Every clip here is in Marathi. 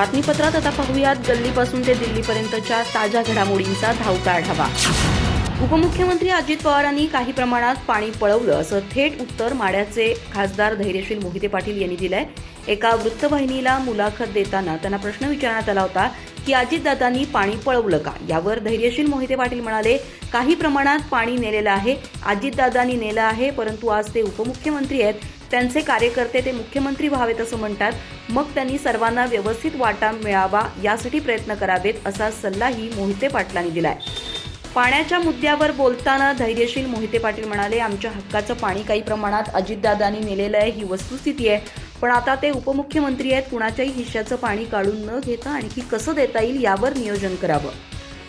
बातमीपत्रात आता पाहूयात गल्लीपासून ते दिल्लीपर्यंतच्या ताज्या घडामोडींचा धावता आढावा. उपमुख्यमंत्री अजित पवारांनी काही प्रमाणात पाणी पळवलं असं थेट उत्तर माड्याचे खासदार धैर्यशील मोहिते पाटील यांनी दिलंय. एका वृत्तवाहिनीला मुलाखत देताना त्यांना प्रश्न विचारण्यात आला होता की अजितदादांनी पाणी पळवलं का? यावर धैर्यशील मोहिते पाटील म्हणाले काही प्रमाणात पाणी नेलेलं आहे अजितदादांनी नेलं आहे परंतु आज ते उपमुख्यमंत्री आहेत त्यांचे कार्यकर्ते ते मुख्यमंत्री व्हावेत असं म्हणतात. मग त्यांनी सर्वांना व्यवस्थित वाटा मिळावा यासाठी प्रयत्न करावेत असा सल्लाही मोहिते पाटलांनी दिलाय. पाण्याच्या मुद्द्यावर बोलताना धैर्यशील मोहिते पाटील म्हणाले आमच्या हक्काचं पाणी काही प्रमाणात अजितदादांनी नेलेलं आहे ही वस्तुस्थिती आहे. पण आता ते उपमुख्यमंत्री आहेत कुणाच्याही हिश्श्याचं पाणी काढून न घेता आणखी कसं देता येईल यावर नियोजन करावं.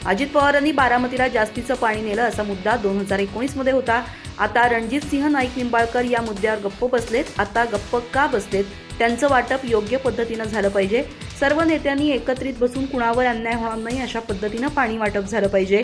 अजित पवारांनी बारामतीला जास्तीचं पाणी नेलं असा मुद्दा दोन हजार एकोणीसमध्ये होता. आता रणजित सिंह नाईक निंबाळकर या मुद्द्यावर गप्प बसलेत. आता गप्प का बसलेत? त्यांचं वाटप योग्य पद्धतीनं झालं पाहिजे. सर्व नेत्यांनी एकत्रित बसून कुणावर अन्याय होणार नाही अशा पद्धतीनं पाणी वाटप झालं पाहिजे.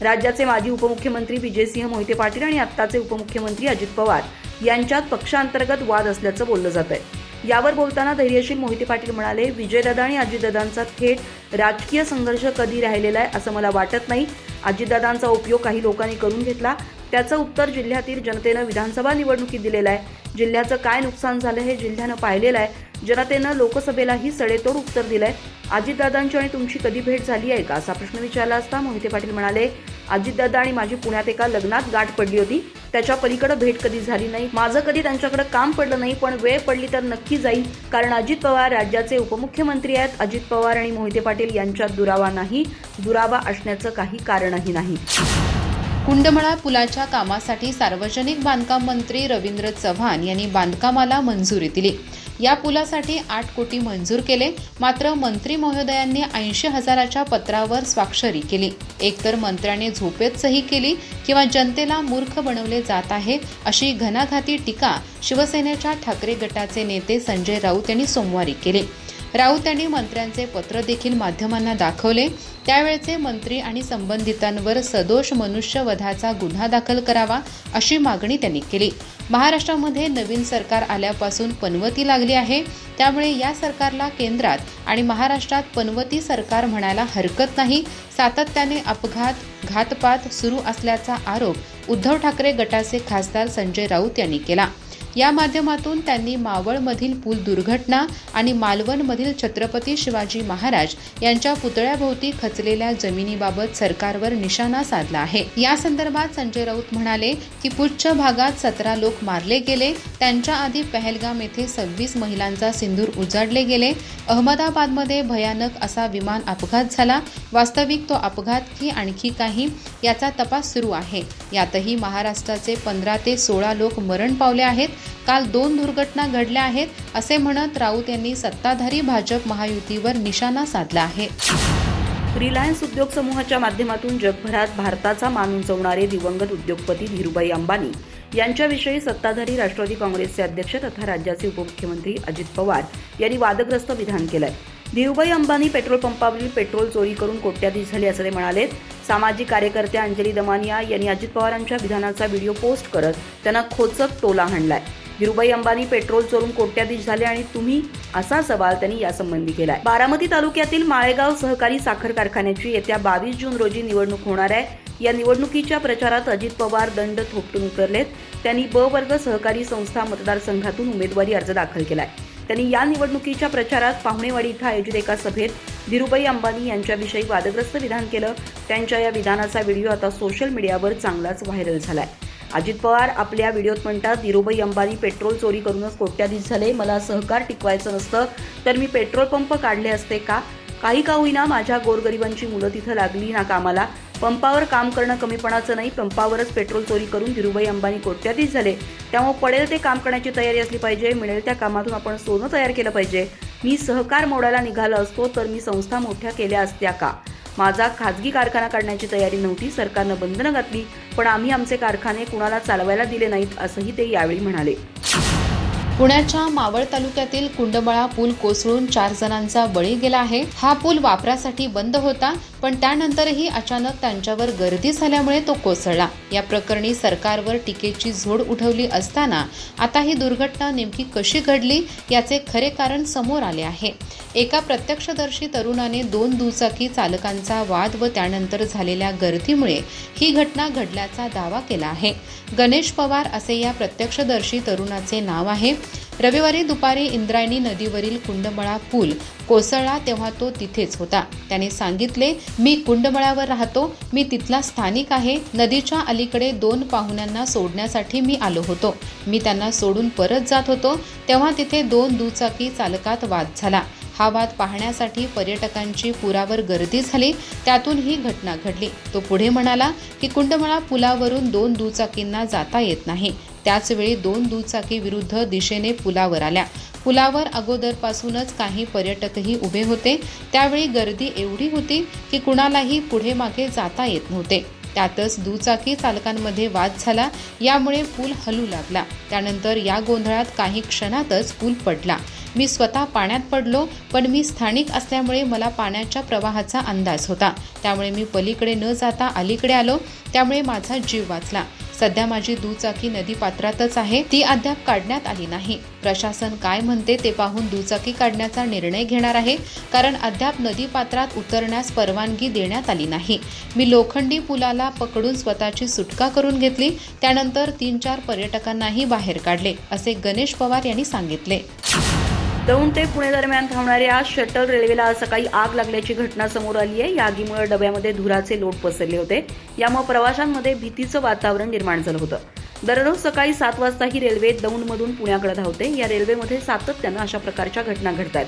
राज्याचे माजी उपमुख्यमंत्री विजयसिंह मोहिते पाटील आणि आत्ताचे उपमुख्यमंत्री अजित पवार यांच्यात पक्षांतर्गत वाद असल्याचं बोललं जात आहे. यावर बोलताना धैर्यशील मोहिते पाटील म्हणाले विजयदादा आणि अजितदादांचा थेट राजकीय संघर्ष कधी राहिलेला आहे असं मला वाटत नाही. अजितदादांचा उपयोग काही लोकांनी करून घेतला. त्याचं उत्तर जिल्ह्यातील जनतेनं विधानसभा निवडणुकीत दिलेलं आहे. जिल्ह्याचं काय नुकसान झालं हे जिल्ह्यानं पाहिलेलं आहे. जनतेनं लोकसभेलाही सडेतोड उत्तर दिलंय. अजितदादांची आणि तुमची कधी भेट झाली आहे का? असा प्रश्न विचारला असता मोहिते पाटील म्हणाले अजितदादा आणि माझी पुण्यात एका लग्नात गाठ पडली होती. त्याच्या पलीकडे भेट कधी झाली नाही. माझं कधी त्यांच्याकडे काम पडलं नाही पण वेळ पडली तर नक्की जाईल. कारण अजित पवार राज्याचे उपमुख्यमंत्री आहेत. अजित पवार आणि मोहिते पाटील यांच्यात दुरावा नाही. दुरावा असण्याचं काही कारणही नाही. कुंडमळा पुलाच्या कामासाठी सार्वजनिक बांधकाम मंत्री रवींद्र चव्हाण यांनी बांधकामाला मंजुरी दिली. या पुलासाठी आठ कोटी मंजूर केले मात्र मंत्री महोदयांनी ऐंशी हजाराच्या पत्रावर स्वाक्षरी केली. एकतर मंत्र्याने झोपेत सही केली किंवा जनतेला मूर्ख बनवले जात आहे अशी घणाघाती टीका शिवसेनेच्या ठाकरे गटाचे नेते संजय राऊत यांनी सोमवारी केली. राऊत यांनी मंत्र्यांचे पत्र देखील माध्यमांना दाखवले. त्यावेळचे मंत्री आणि संबंधितांवर सदोष मनुष्यवधाचा गुन्हा दाखल करावा अशी मागणी त्यांनी केली. महाराष्ट्रामध्ये नवीन सरकार आल्यापासून पनवती लागली आहे. त्यामुळे या सरकारला केंद्रात आणि महाराष्ट्रात पनवती सरकार म्हणायला हरकत नाही. सातत्याने अपघात घातपात सुरू असल्याचा आरोप उद्धव ठाकरे गटाचे खासदार संजय राऊत यांनी केला. या माध्यमातून त्यांनी मावळमधील पूल दुर्घटना आणि मालवणमधील छत्रपती शिवाजी महाराज यांच्या पुतळ्याभोवती खचलेल्या जमिनीबाबत सरकारवर निशाणा साधला आहे. या संदर्भात संजय राऊत म्हणाले की पुच्छ भागात सतरा लोक मारले गेले. त्यांच्या आधी पहलगाम येथे सव्वीस महिलांचा सिंदूर उजाडले गेले. अहमदाबादमध्ये भयानक असा विमान अपघात झाला. वास्तविक तो अपघात की आणखी काही? याचा तपास सुरू आहे. यातही महाराष्ट्राचे पंधरा ते सोळा लोक मरण पावले आहेत. काल दोन दुर्घटना घडल्या आहेत असे म्हणत राऊत यांनी सत्ताधारी भाजप महायुतीवर निशाणा साधला आहे. रिलायन्स उद्योग समूहाच्या माध्यमातून जगभरात भारताचा मान उंचवणारे दिवंगत उद्योगपती धीरूभाई अंबानी यांच्याविषयी सत्ताधारी राष्ट्रवादी काँग्रेसचे अध्यक्ष तथा राज्याचे उपमुख्यमंत्री अजित पवार यांनी वादग्रस्त विधान केलंय. धीरूभाई अंबानी पेट्रोल पंपावरील पेट्रोल चोरी करून कोट्याधीश झाले असं ते म्हणाले सामाजिक कार्यकर्त्या अंजली दमानिया यांनी अजित पवारांच्या विधानाचा व्हिडिओ पोस्ट करत त्यांना खोचक टोला हाणलाय. धीरुभाई अंबानी पेट्रोल चोरून कोट्याधीश झाले आणि तुम्ही असा सवाल त्यांनी यासंबंधी केलाय. बारामती तालुक्यातील माळेगाव सहकारी साखर कारखान्याची येत्या बावीस जून रोजी निवडणूक होणार आहे. या निवडणुकीच्या प्रचारात अजित पवार दंड थोपटून उतरलेत. त्यांनी ब वर्ग सहकारी संस्था मतदारसंघातून उमेदवारी अर्ज दाखल केलाय. त्यांनी या निवडणुकीच्या प्रचारात पाहुणेवाडी इथं आयोजित एका सभेत धीरुभाई अंबानी यांच्याविषयी वादग्रस्त विधान केलं. त्यांच्या या विधानाचा व्हिडिओ आता सोशल मीडियावर चांगलाच व्हायरल झालाय. अजित पवार आपल्या व्हिडिओत म्हणतात धीरुभाई अंबानी पेट्रोल चोरी करूनच कोट्याधीश झाले. मला सहकार टिकवायचं नसतं. तर मी पेट्रोल पंप काढले असते का? काही का होईना माझ्या गोरगरिबांची मुलं तिथं लागली ना कामाला. पंपावर काम करणं कमीपणाचं नाही पंपावरच पेट्रोल चोरी करून धीरुभाई अंबानी कोट्याधीश झाले. त्यामुळे पडेल ते काम करण्याची तयारी असली पाहिजे मिळेल त्या कामातून आपण सोनं तयार केलं पाहिजे. मी सहकार मोडायला निघालो असतो तर मी संस्था मोठ्या केल्या असत्या का? माझा खाजगी कारखाना काढण्याची तयारी नव्हती सरकारनं बंधनं घातली पण आम्ही आमचे कारखाने कुणाला चालवायला दिले नाहीत असंही ते यावेळी म्हणाले. पुण्याच्या मावळ तालुक्यातील कुंडबळा पूल कोसळून चार जणांचा बळी गेला आहे. हा पूल वापरासाठी बंद होता पण त्यानंतरही अचानक त्यांच्यावर गर्दी झाल्यामुळे तो कोसळला. या प्रकरणी सरकारवर टीकेची झोड उठवली असताना आता ही दुर्घटना नेमकी कशी घडली याचे खरे कारण समोर आले आहे. एका प्रत्यक्षदर्शी तरुणाने दोन दुचाकी चालकांचा वाद व त्यानंतर झालेल्या गर्दीमुळे ही घटना घडल्याचा दावा केला आहे. गणेश पवार असे या प्रत्यक्षदर्शी तरुणाचे नाव आहे. रविवारी दुपारी इंद्रायणी नदीवरील कुंडमळा पूल कोसळला तेव्हा तो तिथेच होता. त्याने सांगितले मी कुंडमळावर राहतो. मी तिथला स्थानिक आहे. नदीच्या अलीकडे दोन पाहुण्यांना सोडण्यासाठी मी आलो होतो. मी त्यांना सोडून परत जात होतो. तेव्हा तिथे दोन दुचाकी चालकात वाद झाला. हा वाद पाहण्यासाठी पर्यटकांची पुरावर गर्दी झाली. त्यातून ही घटना घडली. तो पुढे म्हणाला की कुंडमळा पुलावरून दोन दुचाकींना जाता येत नाही. त्याचवेळी दोन दुचाकी विरुद्ध दिशेने पुलावर आल्या. पुलावर अगोदरपासूनच काही पर्यटकही उभे होते. त्यावेळी गर्दी एवढी होती की कुणालाही पुढे मागे जाता येत नव्हते. त्यातच दुचाकी चालकांमध्ये वाद झाला. यामुळे पूल हलू लागला. त्यानंतर या गोंधळात काही क्षणातच पूल पडला. मी स्वतः पाण्यात पडलो पण मी स्थानिक असल्यामुळे मला पाण्याच्या प्रवाहाचा अंदाज होता. त्यामुळे मी पलीकडे न जाता अलीकडे आलो. त्यामुळे माझा जीव वाचला. सध्या माझी दुचाकी नदीपात्रातच आहे ती अद्याप काढण्यात आली नाही. प्रशासन काय म्हणते ते पाहून दुचाकी काढण्याचा निर्णय घेणार आहे कारण अद्याप नदीपात्रात उतरण्यास परवानगी देण्यात आली नाही. मी लोखंडी पुलाला पकडून स्वतःची सुटका करून घेतली त्यानंतर तीन चार पर्यटकांनाही बाहेर काढले असे गणेश पवार यांनी सांगितले. दौंड ते पुणे दरम्यान धावणाऱ्या शटल रेल्वेला आज सकाळी आग लागल्याची घटना समोर आली आहे. या आगीमुळे डब्यामध्ये धुराचे लोट पसरले होते. यामुळे प्रवाशांमध्ये भीतीचं वातावरण निर्माण झालं होतं. दररोज सकाळी सात वाजता ही रेल्वे दौंडमधून पुण्याकडे धावते. या रेल्वेमध्ये सातत्यानं अशा प्रकारच्या घटना घडत आहेत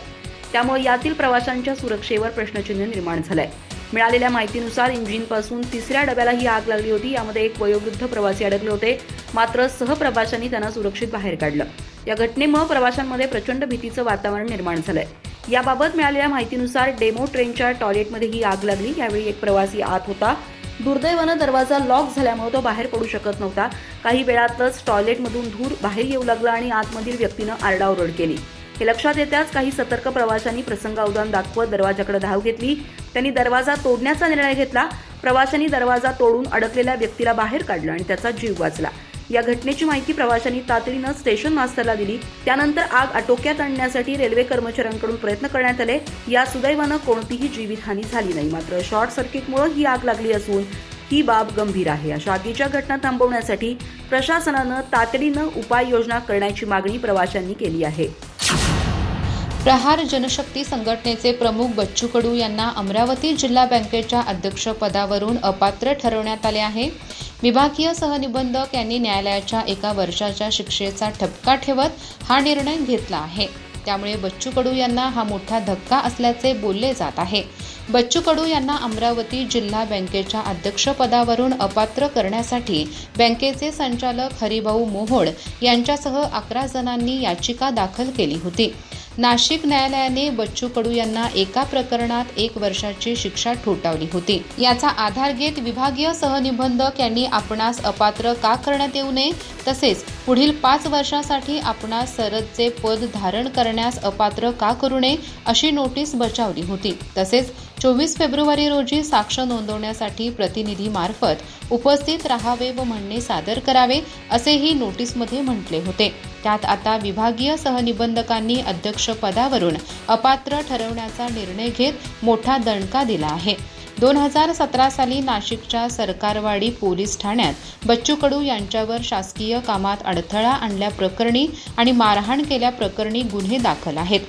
त्यामुळे यातील प्रवाशांच्या सुरक्षेवर प्रश्नचिन्ह निर्माण झालंय. मिळालेल्या माहितीनुसार इंजिनपासून तिसऱ्या डब्याला ही आग लागली होती. यामध्ये एक वयोवृद्ध प्रवासी अडकले होते. मात्र सहप्रवाशांनी त्यांना सुरक्षित बाहेर काढलं. या घटनेमुळे प्रवाशांमध्ये प्रचंड भीतीचं वातावरण निर्माण झालंय. याबाबत मिळालेल्या माहितीनुसार डेमो ट्रेनच्या टॉयलेटमध्ये ही आग लागली. यावेळी एक प्रवासी आत होता. दुर्दैवानं दरवाजा लॉक झाल्यामुळे तो बाहेर पडू शकत नव्हता. काही वेळातच टॉयलेटमधून धूर बाहेर येऊ लागला आणि आतमधील व्यक्तीनं आरडाओरड केली. हे लक्षात येताच काही सतर्क प्रवाशांनी प्रसंगावधान दाखवत दरवाजाकडे धाव घेतली. त्यांनी दरवाजा तोडण्याचा निर्णय घेतला. प्रवाशांनी दरवाजा तोडून अडकलेल्या व्यक्तीला बाहेर काढलं आणि त्याचा जीव वाचला. या घटनेची माहिती प्रवाशांनी तातडीनं स्टेशन मास्टरला दिली. त्यानंतर आग आटोक्यात आणण्यासाठी रेल्वे कर्मचाऱ्यांकडून प्रयत्न करण्यात आले. या सुदैवानं कोणतीही जीवितहानी झाली नाही. मात्र शॉर्ट सर्किटमुळे ही आग लागली असून ही बाब गंभीर आहे. अशा आगीच्या घटना थांबवण्यासाठी प्रशासनानं तातडीनं उपाययोजना करण्याची मागणी प्रवाशांनी केली आहे. प्रहार जनशक्ती संघटनेचे प्रमुख बच्चू कडू यांना अमरावती जिल्हा बँकेच्या अध्यक्षपदावरून अपात्र ठरवण्यात आले आहे. विभागीय सहनिबंधक यांनी न्यायालयाच्या एका वर्षाच्या शिक्षेचा ठपका ठेवत हा निर्णय घेतला आहे. त्यामुळे बच्चू कडू यांना हा मोठा धक्का असल्याचे बोलले जात आहे. बच्चू कडू यांना अमरावती जिल्हा बँकेच्या अध्यक्षपदावरून अपात्र करण्यासाठी बँकेचे संचालक हरिभाऊ मोहोळ यांच्यासह अकरा जणांनी याचिका दाखल केली होती. नाशिक न्यायालयाने बच्चू कडू यांना एका प्रकरणात एक वर्षाची शिक्षा ठोठावली होती. याचा आधार घेत विभागीय सहनिबंधक यांनी आपणास अपात्र का करण्यात येऊ नये तसेच पुढील पाच वर्षासाठी आपणास सरदचे पद धारण करण्यास अपात्र का करू नये अशी नोटीस बजावली होती. तसेच चोवीस फेब्रुवारी रोजी साक्ष नोंदवण्यासाठी प्रतिनिधीमार्फत उपस्थित राहावे व म्हणणे सादर करावे असेही नोटीसमध्ये म्हटले होते. त्यात आता विभागीय सहनिबंधकांनी अध्यक्षपदावरून अपात्र ठरवण्याचा निर्णय घेत मोठा दणका दिला आहे. दोन हजार सतरा साली नाशिकच्या सरकारवाडी पोलीस ठाण्यात बच्चू कडू यांच्यावर शासकीय कामात अडथळा आणल्याप्रकरणी आणि मारहाण केल्याप्रकरणी गुन्हे दाखल आहेत.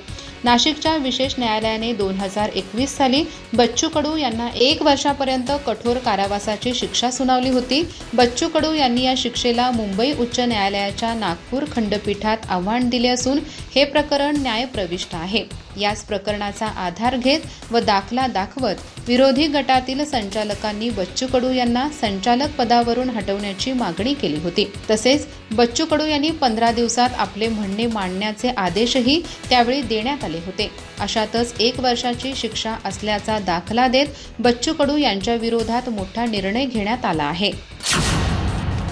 नाशिकच्या विशेष न्यायालयाने दोन हजार एकवीस साली बच्चू कडू यांना एक वर्षापर्यंत कठोर कारावासाची शिक्षा सुनावली होती. बच्चू कडू यांनी या शिक्षेला मुंबई उच्च न्यायालयाच्या नागपूर खंडपीठात आव्हान दिले असून हे प्रकरण न्यायप्रविष्ट आहे. याच प्रकरणाचा आधार घेत व दाखला दाखवत विरोधी गटातील संचालकांनी बच्चू कडू यांना संचालक पदावरून हटवण्याची मागणी केली होती. तसेच बच्चू कडू यांनी पंधरा दिवसात आपले म्हणणे मांडण्याचे आदेशही त्यावेळी देण्यात आले होते. अशातच एक वर्षाची शिक्षा असल्याचा दाखला देत बच्चू कडू यांच्या विरोधात मोठा निर्णय घेण्यात आला आहे.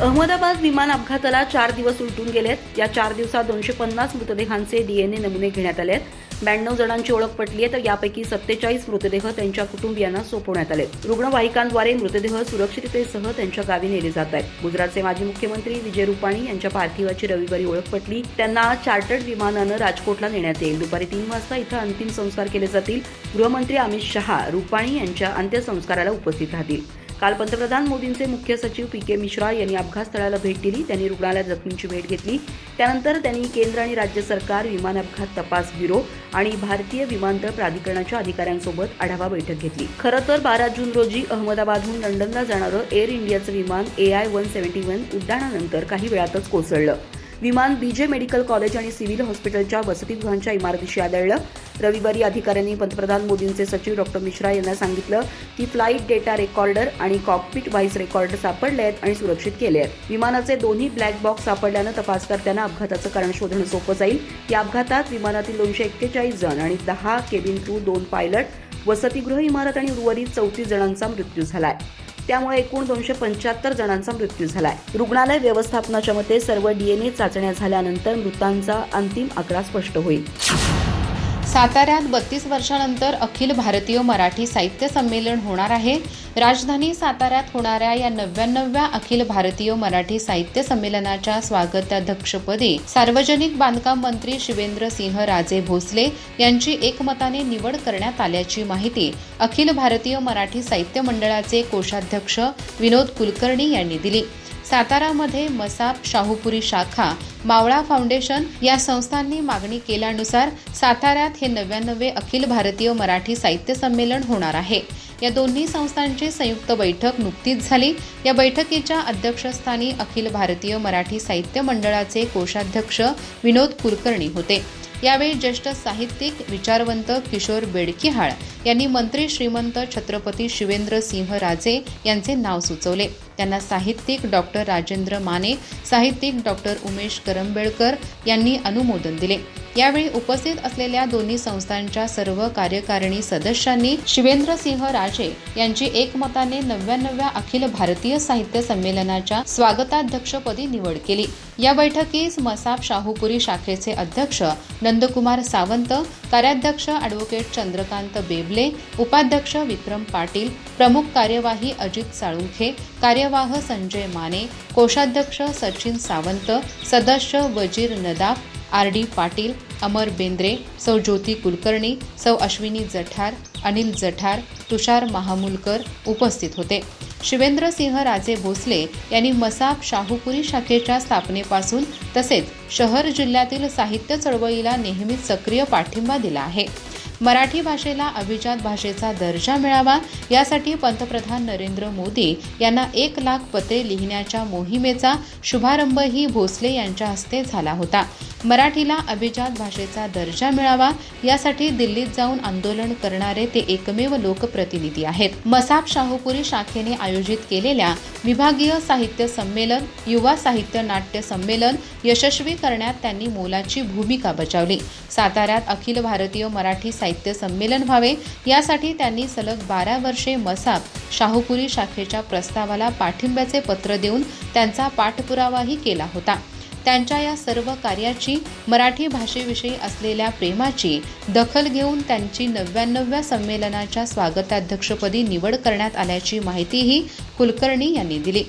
अहमदाबाद विमान अपघाताला चार दिवस उलटून गेलेत. या चार दिवसात दोनशे पन्नास मृतदेहांचे डीएनए नमुने घेण्यात आले आहेत ब्याण्णव जणांची ओळख पटली आहे तर यापैकी सत्तेचाळीस मृतदेह त्यांच्या कुटुंबियांना सोपवण्यात आले. रुग्णवाहिकांद्वारे मृतदेह सुरक्षिततेसह त्यांच्या गावी नेले जात आहेत. गुजरातचे माजी मुख्यमंत्री विजय रुपाणी यांच्या पार्थिवाची रविवारी ओळख पटली. त्यांना चार्टर्ड विमानानं राजकोटला नेण्यात येईल. दुपारी तीन वाजता इथं अंतिम संस्कार केले जातील. गृहमंत्री अमित शहा रुपाणी यांच्या अंत्यसंस्काराला उपस्थित राहतील. काल पंतप्रधान मोदींचे मुख्य सचिव पी के मिश्रा यांनी अपघातस्थळाला भेट दिली. त्यांनी रुग्णालयात जखमींची भेट घेतली. त्यानंतर त्यांनी केंद्र आणि राज्य सरकार विमान अपघात तपास ब्युरो आणि भारतीय विमानतळ प्राधिकरणाच्या अधिकाऱ्यांसोबत आढावा बैठक घेतली. खरं तर बारा जून रोजी अहमदाबादहून लंडनला जाणारं एअर इंडियाचं विमान A I one seventy one उड्डाणानंतर काही वेळातच कोसळलं. विमान बीजे मेडिकल कॉलेज आणि सिव्हिल हॉस्पिटलच्या वसतिगृहांच्या इमारतीशी आदळलं. रविवारी अधिकाऱ्यांनी पंतप्रधान मोदींचे सचिव डॉक्टर मिश्रा यांना सांगितलं की फ्लाईट डेटा रेकॉर्डर आणि कॉकपिट व्हाईस रेकॉर्डर सापडले आहेत आणि सुरक्षित केले आहेत. विमानाचे दोन्ही ब्लॅक बॉक्स सापडल्यानं तपासकर्त्यांना अपघाताचं कारण शोधणं सोपं जाईल. या अपघातात विमानातील दोनशे एक्केचाळीस जण आणि दहा केबिन क्रू दोन पायलट वसतिगृह इमारत आणि उर्वरित चौतीस जणांचा मृत्यू झाला आहे त्यामुळे एकूण दोनशे पंच्याहत्तर जणांचा मृत्यू झालाय. रुग्णालय व्यवस्थापनाच्या मते सर्व डीएनए चाचण्या झाल्यानंतर मृतांचा अंतिम आकडा स्पष्ट होईल. साताऱ्यात बत्तीस वर्षानंतर अखिल भारतीय मराठी साहित्य संमेलन होणार आहे. राजधानी साताऱ्यात होणाऱ्या या नव्याण्णव्या अखिल भारतीय मराठी साहित्य संमेलनाच्या स्वागताध्यक्षपदी सार्वजनिक बांधकाम मंत्री शिवेंद्र सिंह राजे भोसले यांची एकमताने निवड करण्यात आल्याची माहिती अखिल भारतीय मराठी साहित्य मंडळाचे कोषाध्यक्ष विनोद कुलकर्णी यांनी दिली. सातारामध्ये मसाप शाहूपुरी शाखा मावळा फाउंडेशन या संस्थांनी मागणी केल्यानुसार साताऱ्यात हे नव्याण्णवे अखिल भारतीय मराठी साहित्य संमेलन होणार आहे. या दोन्ही संस्थांची संयुक्त बैठक नुकतीच झाली. या बैठकीच्या अध्यक्षस्थानी अखिल भारतीय मराठी साहित्य मंडळाचे कोषाध्यक्ष विनोद कुलकर्णी होते. यावेळी ज्येष्ठ साहित्यिक विचारवंत किशोर बेडकिहाळ यांनी मंत्री श्रीमंत छत्रपती शिवेंद्र सिंह राजे यांचे नाव सुचवले. त्यांना साहित्यिक डॉक्टर राजेंद्र माने साहित्यिक डॉक्टर उमेश करंबेळकर यांनी अनुमोदन दिले. यावेळी उपस्थित असलेल्या दोन्ही संस्थांच्या सर्व कार्यकारिणी सदस्यांनी शिवेंद्र सिंह राजे यांची एकमताने नव्याण्णव्या अखिल भारतीय साहित्य संमेलनाच्या स्वागताध्यक्षपदी निवड केली. या बैठकीस मसाप शाहूपुरी शाखेचे अध्यक्ष नंदकुमार सावंत कार्याध्यक्ष अॅडव्होकेट चंद्रकांत बेबले उपाध्यक्ष विक्रम पाटील प्रमुख कार्यवाही अजित साळुंखे कार्यवाह संजय माने कोषाध्यक्ष सचिन सावंत सदस्य वजीर नदाफ आर डी पाटील अमर बेंद्रे सौ ज्योती कुलकर्णी सौ अश्विनी जठार अनिल जठार तुषार महामुलकर उपस्थित होते. शिवेंद्र सिंह राजे भोसले यांनी मसाप शाहूपुरी शाखेच्या स्थापनेपासून तसेच शहर जिल्ह्यातील साहित्य चळवळीला नेहमीच सक्रिय पाठिंबा दिला आहे. मराठी भाषेला अभिजात भाषेचा दर्जा मिळावा यासाठी पंतप्रधान नरेंद्र मोदी यांना एक लाख पत्रे लिहिण्याच्या मोहिमेचा शुभारंभही भोसले यांच्या हस्ते झाला होता. मराठीला अभिजात भाषेचा दर्जा मिळावा यासाठी दिल्लीत जाऊन आंदोलन करणारे ते एकमेव लोकप्रतिनिधी आहेत. मसाप शाहूपुरी शाखेने आयोजित केलेल्या विभागीय साहित्य संमेलन युवा साहित्य नाट्य संमेलन यशस्वी करण्यात त्यांनी मोलाची भूमिका बजावली. साताऱ्यात अखिल भारतीय मराठी साहित्य संमेलन व्हावे यासाठी त्यांनी सलग बारा वर्षे मसाप शाहूपुरी शाखेच्या प्रस्तावाला पाठिंब्याचे पत्र देऊन त्यांचा पाठपुरावाही केला होता. त्यांच्या या सर्व कार्याची मराठी भाषेविषयी असलेल्या प्रेमाची दखल घेऊन त्यांची नव्याण्णव्या संमेलनाच्या स्वागताध्यक्षपदी निवड करण्यात आल्याची माहितीही कुलकर्णी यांनी दिली.